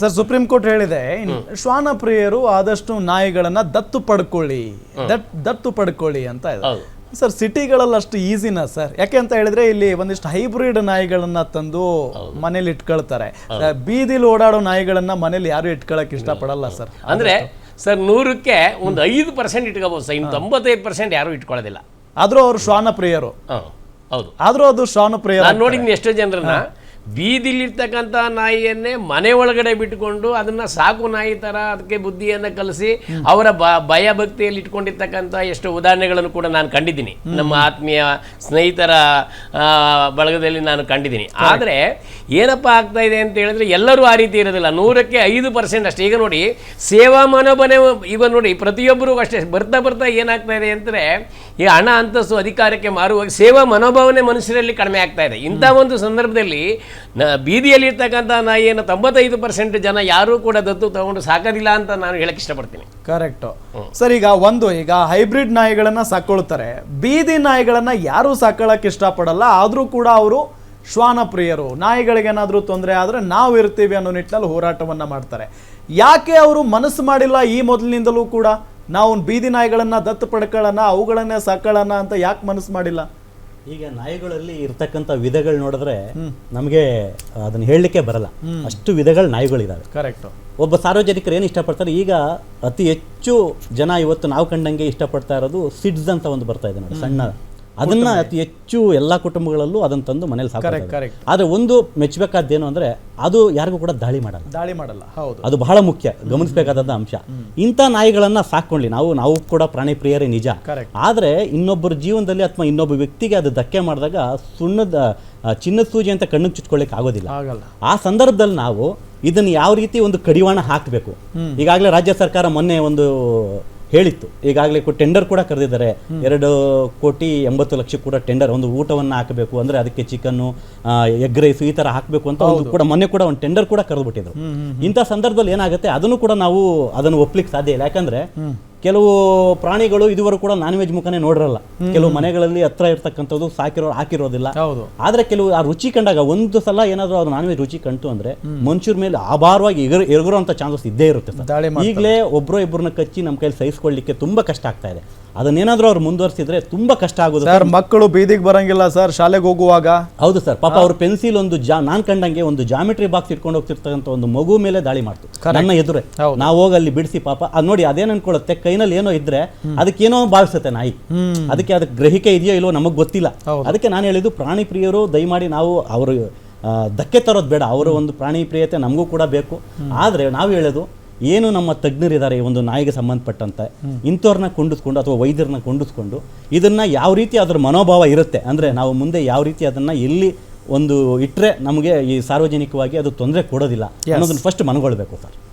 Sir supreme court ಹೇಳಿದೆ ಶ್ವಾನ ಪ್ರಿಯರು ಆದಷ್ಟು ನಾಯಿಗಳನ್ನ ದತ್ತು ಪಡ್ಕೊಳ್ಳಿ. ದತ್ ದತ್ತು ಪಡ್ಕೊಳ್ಳಿ ಅಂತ ಇದೆ. ಸರ್ ಸಿಟಿಗಳಲ್ಲಿ ಅಷ್ಟು ಈಸಿನಾ ಸರ್? ಯಾಕೆ ಅಂತ ಹೇಳಿದ್ರೆ ಇಲ್ಲಿ ಒಂದಿಷ್ಟು ಹೈಬ್ರಿಡ್ ನಾಯಿಗಳನ್ನ ತಂದು ಮನೇಲಿ ಇಟ್ಕೊಳ್ತಾರೆ. ಬೀದಿಲಿ ಓಡಾಡೋ ನಾಯಿಗಳನ್ನ ಮನೇಲಿ ಯಾರು ಇಟ್ಕೊಳಕ್ ಇಷ್ಟಪಡಲ್ಲ ಸರ್. ಅಂದ್ರೆ ಸರ್ ನೂರಕ್ಕೆ ಒಂದು ಐದು ಪರ್ಸೆಂಟ್ ಇಟ್ಕೋಬಹುದು ಸರ್. ಇನ್ನು ತೊಂಬತ್ತೈದು ಪರ್ಸೆಂಟ್ ಯಾರು ಇಟ್ಕೊಳ್ಳೋದಿಲ್ಲ. ಆದ್ರೂ ಅವ್ರು ಶ್ವಾನ ಪ್ರಿಯರು ಹೌದು. ಆದ್ರೂ ಅದು ಶ್ವಾನ ಪ್ರಿಯರು ನಾನು ನೋಡಿದ್ದೀನಿ ಎಷ್ಟೋ ಜನರನ್ನ. ಬೀದಿಲಿರ್ತಕ್ಕಂಥ ನಾಯಿಯನ್ನೇ ಮನೆ ಒಳಗಡೆ ಬಿಟ್ಟುಕೊಂಡು ಅದನ್ನು ಸಾಕು ನಾಯಿ ಥರ ಅದಕ್ಕೆ ಬುದ್ಧಿಯನ್ನು ಕಲಿಸಿ ಅವರ ಬ ಭಯ ಭಕ್ತಿಯಲ್ಲಿ ಇಟ್ಕೊಂಡಿರ್ತಕ್ಕಂಥ ಎಷ್ಟು ಉದಾಹರಣೆಗಳನ್ನು ಕೂಡ ನಾನು ಕಂಡಿದ್ದೀನಿ. ನಮ್ಮ ಆತ್ಮೀಯ ಸ್ನೇಹಿತರ ಬಳಗದಲ್ಲಿ ನಾನು ಕಂಡಿದ್ದೀನಿ. ಆದರೆ ಏನಪ್ಪ ಆಗ್ತಾ ಇದೆ ಅಂತ ಹೇಳಿದ್ರೆ ಎಲ್ಲರೂ ಆ ರೀತಿ ಇರೋದಿಲ್ಲ. ನೂರಕ್ಕೆ ಐದು ಪರ್ಸೆಂಟ್ ಅಷ್ಟೇ. ಈಗ ನೋಡಿ ಸೇವಾ ಮನೋಭನೆ ಈಗ ನೋಡಿ ಪ್ರತಿಯೊಬ್ಬರಿಗೂ ಅಷ್ಟೇ. ಬರ್ತಾ ಬರ್ತಾ ಏನಾಗ್ತಾ ಇದೆ ಅಂದರೆ ಈ ಹಣ ಅಂತಸ್ತು ಅಧಿಕಾರಕ್ಕೆ ಮಾರುವಾಗ ಸೇವಾ ಮನೋಭಾವನೆ ಮನುಷ್ಯರಲ್ಲಿ ಕಡಿಮೆ ಆಗ್ತಾ ಇದೆ. ಇಂಥ ಒಂದು ಸಂದರ್ಭದಲ್ಲಿ ನ ಬೀದಿಯಲ್ಲಿ ಇರ್ತಕ್ಕಂಥ ನಾಯಿಯನ್ನು ತೊಂಬತ್ತೈದು ಪರ್ಸೆಂಟ್ ಜನ ಯಾರೂ ಕೂಡ ದತ್ತು ತಗೊಂಡು ಸಾಕೋದಿಲ್ಲ ಅಂತ ನಾನು ಹೇಳಕ್ಕೆ ಇಷ್ಟಪಡ್ತೀನಿ. ಕರೆಕ್ಟ್. ಸರ್ ಈಗ ಒಂದು ಈಗ ಹೈಬ್ರಿಡ್ ನಾಯಿಗಳನ್ನ ಸಾಕೊಳ್ತಾರೆ. ಬೀದಿ ನಾಯಿಗಳನ್ನ ಯಾರೂ ಸಾಕೊಳ್ಳೋಕೆ ಇಷ್ಟಪಡಲ್ಲ ಆದರೂ ಕೂಡ ಅವರು ಶ್ವಾನ ಪ್ರಿಯರು ನಾಯಿಗಳಿಗೇನಾದರೂ ತೊಂದರೆ ಆದರೆ ನಾವು ಇರ್ತೀವಿ ಅನ್ನೋ ನಿಟ್ಟಿನಲ್ಲಿ ಹೋರಾಟವನ್ನು ಮಾಡ್ತಾರೆ. ಯಾಕೆ ಅವರು ಮನಸ್ಸು ಮಾಡಿಲ್ಲ ಈ ಮೊದಲಿನಿಂದಲೂ ಕೂಡ? ನಾವು ಬೀದಿ ನಾಯಿಗಳನ್ನು ದತ್ತು ಪಡ್ಕೊಳ್ಳೋಣ ಅವುಗಳನ್ನೇ ಸಾಕೊಳ್ಳೋಣ ಅಂತ ಯಾಕೆ ಮನಸ್ಸು ಮಾಡಿಲ್ಲ? ಈಗ ನಾಯಿಗಳಲ್ಲಿ ಇರ್ತಕ್ಕಂಥ ವಿಧಗಳು ನೋಡಿದ್ರೆ ನಮಗೆ ಅದನ್ನ ಹೇಳಲಿಕ್ಕೆ ಬರಲ್ಲ. ಅಷ್ಟು ವಿಧಗಳ ನಾಯಿಗಳಿದಾವೆ. ಕರೆಕ್ಟ್ ಒಬ್ಬ ಸಾರ್ವಜನಿಕರು ಏನು ಇಷ್ಟಪಡ್ತಾರೆ? ಈಗ ಅತಿ ಹೆಚ್ಚು ಜನ ಇವತ್ತು ನಾವು ಕಂಡಂಗೆ ಇಷ್ಟಪಡ್ತಾ ಇರೋದು ಸಿಡ್ಸ್ ಅಂತ ಒಂದು ಬರ್ತಾ ಇದೆ ನೋಡಿ ಸಣ್ಣ ಅದನ್ನ ಅತಿ ಹೆಚ್ಚು ಎಲ್ಲಾ ಕುಟುಂಬಗಳಲ್ಲೂ ಅದನ್ನ ತಂದು ಮನೇಲಿ ಕರೆಕ್ಟ್ ಸಾಕು ಕರೆಕ್ಟ್ ಆದ್ರೆ ಒಂದು ಮೆಚ್ಚಬೇಕಾದ್ದೇನು ಅಂದ್ರೆ ಅದು ಯಾರಿಗೂ ಕೂಡ ದಾಳಿ ಮಾಡಲ್ಲ. ದಾಳಿ ಮಾಡಲ್ಲ ಹೌದು. ಅದು ಬಹಳ ಮುಖ್ಯ ಗಮನಿಸಬೇಕಾದಂಥ ಅಂಶ. ಇಂಥ ನಾಯಿಗಳನ್ನ ಸಾಕೊಂಡ್ಲಿ ನಾವು ನಾವು ಕೂಡ ಪ್ರಾಣಿ ಪ್ರಿಯರೇ ನಿಜ. ಕರೆಕ್ಟ್ ಆದರೆ ಇನ್ನೊಬ್ಬರ ಜೀವನದಲ್ಲಿ ಅಥವಾ ಇನ್ನೊಬ್ಬ ವ್ಯಕ್ತಿಗೆ ಅದು ಧಕ್ಕೆ ಮಾಡಿದಾಗ ಸುಣ್ಣದ ಚಿನ್ನ ಚಿನ್ನದ ಸೂಜಿ ಅಂತ ಕಣ್ಣಿಗೆ ಚುಚ್ಕೊಳ್ಳಿಕ್ ಆಗೋದಿಲ್ಲ. ಆಗಲ್ಲ. ಆ ಸಂದರ್ಭದಲ್ಲಿ ನಾವು ಇದನ್ನ ಯಾವ ರೀತಿ ಒಂದು ಕಡಿವಾಣ ಹಾಕಬೇಕು? ಈಗಾಗಲೇ ರಾಜ್ಯ ಸರ್ಕಾರ ಮೊನ್ನೆ ಒಂದು ಹೇಳಿತ್ತು. ಈಗಾಗಲೇ ಟೆಂಡರ್ ಕೂಡ ಕರೆದಿದ್ದಾರೆ. ಎರಡು ಕೋಟಿ ಎಂಬತ್ತು ಲಕ್ಷ ಕೂಡ ಟೆಂಡರ್ ಒಂದು ಊಟವನ್ನು ಹಾಕಬೇಕು. ಅಂದ್ರೆ ಅದಕ್ಕೆ ಚಿಕನ್ನು ಎಗ್ ರೈಸ್ ಈ ತರ ಹಾಕಬೇಕು ಅಂತ ಒಂದು ಕೂಡ ಮೊನ್ನೆ ಕೂಡ ಒಂದು ಟೆಂಡರ್ ಕೂಡ ಕರೆದ್ಬಿಟ್ಟಿದ್ರು. ಇಂಥ ಸಂದರ್ಭದಲ್ಲಿ ಏನಾಗುತ್ತೆ? ಅದನ್ನು ಕೂಡ ನಾವು ಅದನ್ನು ಒಪ್ಲಿಕ್ಕೆ ಸಾಧ್ಯ ಇಲ್ಲ. ಯಾಕಂದ್ರೆ ಕೆಲವು ಪ್ರಾಣಿಗಳು ಇದುವರೆಗೂ ಕೂಡ ನಾನ್ ವೆಜ್ ಮುಖಾನೇ ನೋಡಿರಲ್ಲ. ಕೆಲವು ಮನೆಗಳಲ್ಲಿ ಹತ್ರ ಇರ್ತಕ್ಕಂಥದ್ದು ಸಾಕಿರೋ ಹಾಕಿರೋದಿಲ್ಲ. ಹೌದು. ಆದ್ರೆ ಕೆಲವು ಆ ರುಚಿ ಕಂಡಾಗ ಒಂದು ಸಲ ಏನಾದರೂ ಅವ್ರು ನಾನ್ ವೆಜ್ ರುಚಿ ಕಂಡು ಅಂದ್ರೆ ಮನುಷ್ಯರ ಮೇಲೆ ಆಭಾರವಾಗಿ ಎಗರ್ ಚಾನ್ಸಸ್ ಇದ್ದೇ ಇರುತ್ತೆ ಸರ್. ಈಗಲೇ ಒಬ್ರೋ ಇಬ್ಬರನ್ನ ಕಚ್ಚಿ ನಮ್ಮ ಕೈಲಿ ಸಹಿಸ್ಕೊಳ್ಳಿಕ್ಕೆ ತುಂಬಾ ಕಷ್ಟ ಆಗ್ತಾ ಇದೆ. ಅದನ್ನೇನಾದ್ರೂ ಅವ್ರು ಮುಂದುವರಿಸಿದ್ರೆ ತುಂಬಾ ಕಷ್ಟ ಆಗೋದು ಸರ್ ಮಕ್ಕಳು ಬೀದಿಗೆ ಬರಂಗಿಲ್ಲ ಸರ್ ಶಾಲೆಗೆ ಹೋಗುವಾಗ. ಹೌದು ಸರ್. ಪಾಪ ಅವ್ರ ಪೆನ್ಸಿಲ್ ಒಂದು ಜಾ ನಾನ್ ಕಂಡಂಗೆ ಒಂದು ಜಾಮಿಟ್ರಿ ಬಾಕ್ಸ್ ಇಟ್ಕೊಂಡು ಹೋಗ್ತಿರ್ತಕ್ಕಂಥ ಒಂದು ಮಗು ಮೇಲೆ ದಾಳಿ ಮಾಡ್ತು. ನನ್ನ ಎದುರೇ. ನಾವು ಹೋಗಿ ಅಲ್ಲಿ ಬಿಡಿಸಿ ಪಾಪ. ಅದ್ ನೋಡಿ ಅದೇನ್ ಅನ್ಕೊಳ್ಳುತ್ತೆ? ಕೈನಲ್ಲಿ ಏನೋ ಇದ್ರೆ ಅದಕ್ಕೇನೋ ಭಾವಿಸುತ್ತೆ ನಾಯಿ. ಅದಕ್ಕೆ ಅದಕ್ಕೆ ಗ್ರಹಿಕೆ ಇದೆಯೋ ಇಲ್ವೋ ನಮಗೆ ಗೊತ್ತಿಲ್ಲ. ಅದಕ್ಕೆ ನಾನು ಹೇಳಿದ್ದು ಪ್ರಾಣಿ ಪ್ರಿಯರು ದಯಮಾಡಿ ನಾವು ಅವರು ಧಕ್ಕೆ ತರೋದು ಬೇಡ. ಅವರ ಒಂದು ಪ್ರಾಣಿ ಪ್ರಿಯತೆ ನಮಗೂ ಕೂಡ ಬೇಕು. ಆದರೆ ನಾವು ಹೇಳೋದು ಏನು ನಮ್ಮ ತಜ್ಞರಿದ್ದಾರೆ ಈ ಒಂದು ನಾಯಿಗೆ ಸಂಬಂಧಪಟ್ಟಂತೆ ಇಂಥವ್ರನ್ನ ಕುಂಡಿಸ್ಕೊಂಡು ಅಥವಾ ವೈದ್ಯರನ್ನ ಕುಂಡಿಸ್ಕೊಂಡು ಇದನ್ನ ಯಾವ ರೀತಿ ಅದರ ಮನೋಭಾವ ಇರುತ್ತೆ? ಅಂದ್ರೆ ನಾವು ಮುಂದೆ ಯಾವ ರೀತಿ ಅದನ್ನ ಎಲ್ಲಿ ಒಂದು ಇಟ್ಟರೆ ನಮಗೆ ಈ ಸಾರ್ವಜನಿಕವಾಗಿ ಅದು ತೊಂದರೆ ಕೊಡೋದಿಲ್ಲ ಅನ್ನೋದನ್ನ ಫಸ್ಟ್ ಮನಗೊಳ್ಬೇಕು ಸರ್.